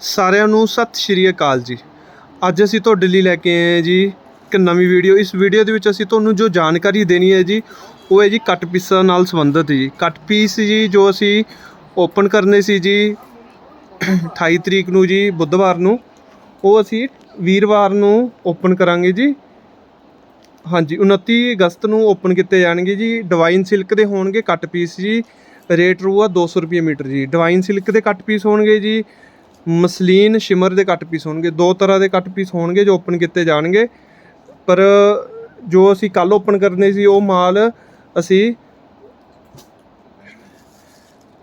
ਸਾਰਿਆਂ ਨੂੰ ਸਤਿ ਸ਼੍ਰੀ ਅਕਾਲ ਜੀ। ਅੱਜ ਅਸੀਂ ਤੁਹਾਡੇ ਲਈ ਲੈ ਕੇ ਆਏ ਹਾਂ ਜੀ ਇੱਕ ਨਵੀਂ ਵੀਡੀਓ। ਇਸ ਵੀਡੀਓ ਦੇ ਵਿੱਚ ਅਸੀਂ ਤੁਹਾਨੂੰ ਜੋ ਜਾਣਕਾਰੀ ਦੇਣੀ ਹੈ ਜੀ, ਉਹ ਹੈ ਜੀ ਕੱਟ ਪੀਸਾਂ ਨਾਲ ਸੰਬੰਧਿਤ ਜੀ। ਕੱਟ ਪੀਸ ਜੀ ਜੋ ਅਸੀਂ ਓਪਨ ਕਰਨੇ ਸੀ ਜੀ 28 ਤਰੀਕ ਨੂੰ ਜੀ, ਬੁੱਧਵਾਰ ਨੂੰ, ਉਹ ਅਸੀਂ ਵੀਰਵਾਰ ਨੂੰ ਓਪਨ ਕਰਾਂਗੇ ਜੀ। ਹਾਂਜੀ 29 ਅਗਸਤ ਨੂੰ ਓਪਨ ਕੀਤੇ ਜਾਣਗੇ ਜੀ। ਡਿਵਾਈਨ ਸਿਲਕ ਦੇ ਹੋਣਗੇ ਕੱਟ ਪੀਸ ਜੀ। ਰੇਟ ਰਹੂਗਾ 200 ਰੁਪਏ ਮੀਟਰ ਜੀ। ਡਿਵਾਈਨ ਸਿਲਕ ਦੇ ਕੱਟ ਪੀਸ ਹੋਣਗੇ ਜੀ। ਮਸਲੀਨ ਸ਼ਿਮਰ ਦੇ ਕੱਟ ਪੀਸ ਹੋਣਗੇ। ਦੋ ਤਰ੍ਹਾਂ ਦੇ ਕੱਟ ਪੀਸ ਹੋਣਗੇ ਜੋ ਓਪਨ ਕੀਤੇ ਜਾਣਗੇ। ਪਰ ਜੋ ਅਸੀਂ ਕੱਲ ਓਪਨ ਕਰਨੇ ਸੀ, ਉਹ ਮਾਲ ਅਸੀਂ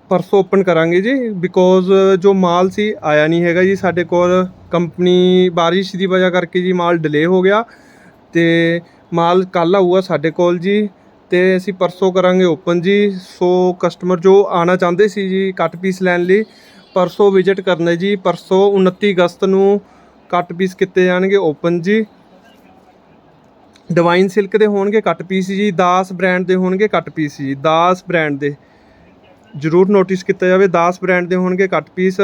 ਪਰਸੋਂ ਓਪਨ ਕਰਾਂਗੇ ਜੀ। ਬਿਕੋਜ਼ ਜੋ ਮਾਲ ਸੀ, ਆਇਆ ਨਹੀਂ ਹੈਗਾ ਜੀ ਸਾਡੇ ਕੋਲ। ਕੰਪਨੀ ਬਾਰਿਸ਼ ਦੀ ਵਜ੍ਹਾ ਕਰਕੇ ਜੀ ਮਾਲ ਡਿਲੇ ਹੋ ਗਿਆ। ਤੇ ਮਾਲ ਕੱਲ ਆਊਗਾ ਸਾਡੇ ਕੋਲ ਜੀ। ਤੇ ਅਸੀਂ ਪਰਸੋਂ ਕਰਾਂਗੇ ਓਪਨ ਜੀ। ਸੋ ਕਸਟਮਰ ਜੋ ਆਣਾ ਚਾਹੁੰਦੇ ਸੀ ਜੀ ਕੱਟ ਪੀਸ ਲੈਣ ਲਈ ਪਰਸੋਂ ਵਿਜ਼ਿਟ ਕਰਨਾ ਜੀ। ਪਰਸੋਂ 29 ਅਗਸਤ ਨੂੰ ਕੱਟ ਪੀਸ ਕੀਤੇ ਜਾਣਗੇ ਓਪਨ ਜੀ। ਡਿਵਾਈਨ ਸਿਲਕ ਦੇ ਹੋਣਗੇ ਕੱਟ ਪੀਸ ਜੀ, ਦਾਸ ਬ੍ਰਾਂਡ ਦੇ ਹੋਣਗੇ ਕੱਟ ਪੀਸ ਜੀ। ਦਾਸ ਬ੍ਰਾਂਡ ਦੇ। ਜ਼ਰੂਰ ਨੋਟਿਸ ਕੀਤਾ ਜਾਵੇ, ਦਾਸ ਬ੍ਰਾਂਡ ਦੇ ਹੋਣਗੇ ਕੱਟ ਪੀਸ।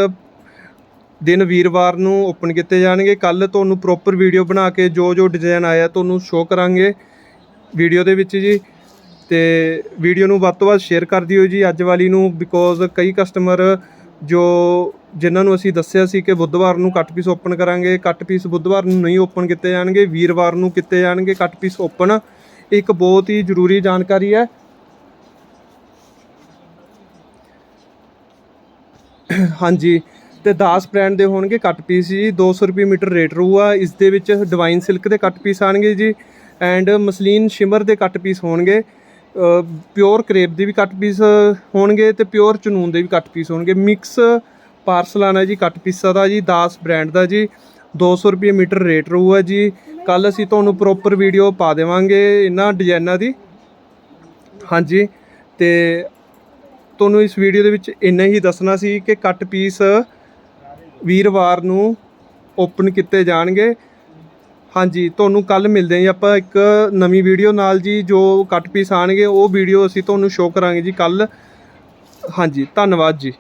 ਦਿਨ ਵੀਰਵਾਰ ਨੂੰ ਓਪਨ ਕੀਤੇ ਜਾਣਗੇ। ਕੱਲ ਤੁਹਾਨੂੰ ਪ੍ਰੋਪਰ ਵੀਡੀਓ ਬਣਾ ਕੇ ਜੋ ਜੋ ਡਿਜ਼ਾਈਨ ਆਇਆ ਤੁਹਾਨੂੰ ਸ਼ੋਅ ਕਰਾਂਗੇ ਵੀਡੀਓ ਦੇ ਵਿੱਚ ਜੀ। ਤੇ ਵੀਡੀਓ ਨੂੰ ਵੱਧ ਤੋਂ ਵੱਧ ਸ਼ੇਅਰ ਕਰ ਦਿਓ ਜੀ। ਅੱਜ ਵਾਲੀ ਨੂੰ ਬਿਕੋਜ਼ ਕਈ ਕਸਟਮਰ ਜੋ ਜਿਨ੍ਹਾਂ ਨੂੰ ਅਸੀਂ ਦੱਸਿਆ ਸੀ ਕਿ ਬੁੱਧਵਾਰ ਨੂੰ ਕੱਟ ਪੀਸ ਓਪਨ ਕਰਾਂਗੇ, ਕੱਟ ਪੀਸ ਬੁੱਧਵਾਰ ਨੂੰ ਨਹੀਂ ਓਪਨ ਕੀਤੇ ਜਾਣਗੇ, ਵੀਰਵਾਰ ਨੂੰ ਕੀਤੇ ਜਾਣਗੇ, ਕੱਟ ਪੀਸ ਓਪਨ ਇੱਕ ਬਹੁਤ ਹੀ ਜ਼ਰੂਰੀ ਜਾਣਕਾਰੀ ਹੈ। ਹਾਂਜੀ, ਤੇ ਦਾਸ ਬ੍ਰਾਂਡ ਦੇ ਹੋਣਗੇ ਕੱਟ ਪੀਸ ਜੀ 200 ਰੁਪਏ ਮੀਟਰ ਰੇਟ ਰਹੂਗਾ। ਇਸ ਦੇ ਵਿੱਚ ਡਿਵਾਈਨ ਸਿਲਕ ਦੇ ਕੱਟ ਪੀਸ ਆਣਗੇ ਜੀ ਐਂਡ ਮਸਲੀਨ ਸ਼ਿਮਰ ਦੇ ਕੱਟ ਪੀਸ ਹੋਣਗੇ। ਪਿਓਰ ਕਰੇਪ ਦੇ ਵੀ ਕੱਟ ਪੀਸ ਹੋਣਗੇ ਤੇ ਪਿਓਰ ਚਨੂਨ ਦੇ ਵੀ ਕੱਟ ਪੀਸ ਹੋਣਗੇ। ਮਿਕਸ ਪਾਰਸਲ ਆਣਾ ਜੀ ਕੱਟ ਪੀਸਾਂ ਦਾ ਜੀ, ਦਾਸ ਬ੍ਰਾਂਡ ਦਾ ਜੀ। 200 ਰੁਪਏ ਮੀਟਰ ਰੇਟ ਰਹੂਗਾ ਜੀ। ਕੱਲ ਅਸੀਂ ਤੁਹਾਨੂੰ ਪ੍ਰੋਪਰ ਵੀਡੀਓ ਪਾ ਦੇਵਾਂਗੇ ਇਹਨਾਂ ਡਿਜ਼ਾਈਨਾਂ ਦੀ। ਹਾਂਜੀ। ਤੇ ਤੁਹਾਨੂੰ ਇਸ ਵੀਡੀਓ ਦੇ ਵਿੱਚ ਇੰਨਾ ਹੀ ਦੱਸਣਾ ਸੀ ਕਿ ਕੱਟ ਪੀਸ ਵੀਰਵਾਰ ਨੂੰ ਓਪਨ ਕੀਤੇ ਜਾਣਗੇ। ਹਾਂਜੀ, ਤੁਹਾਨੂੰ ਕੱਲ ਮਿਲਦੇ ਹਾਂ ਜੀ। ਆਪਾਂ ਇੱਕ ਨਵੀਂ ਵੀਡੀਓ ਨਾਲ ਜੀ, ਜੋ ਕੱਟ ਪੀਸ ਆਣਗੇ, ਉਹ ਵੀਡੀਓ ਅਸੀਂ ਤੁਹਾਨੂੰ ਸ਼ੋਅ ਕਰਾਂਗੇ ਜੀ ਕੱਲ ਹਾਂਜੀ, ਧੰਨਵਾਦ ਜੀ।